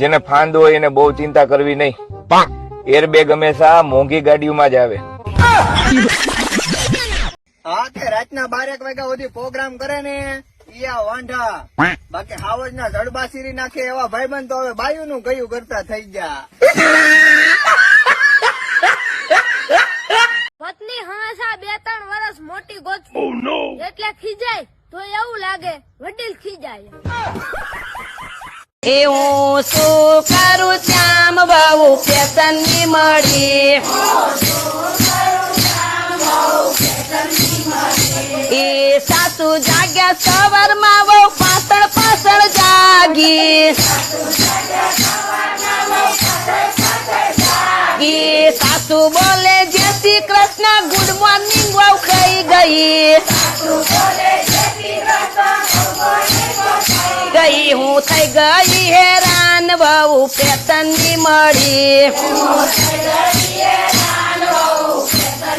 જેને ફાંદ હોય એને બહુ ચિંતા કરવી નહીં. એરબેગ હંમેશા મોંઘી ગાડીઓમાં જ આવે. હા તે રાતના બારેક વાગ્યા સુધી પ્રોગ્રામ કરે ને ઈયા વાંઢા. બાકી હાવજ ના જડબા સીરી નાખે એવા ભાઈબંધ તો હવે બાયુ નું ગયું કરતા થઈ ગયા. પત્ની હંમેશા બે ત્રણ વર્ષ મોટી ગોતવી એટલે ખીજાય તો એવું લાગે વડીલ ખીજાય. એ શું કરું શ્યામ બહુ પેશનની મળી. એ સાસુ જાગ્યા સવારમાં બહુ પાતળ પાતળ જાગી એ સાસુ બોલે જય શ્રી કૃષ્ણ, ગુડ મોર્નિંગ બહુ ખાઈ ગઈ. ગઈ હું થઈ ગઈ હેરાન બહુ પેશનની મળી.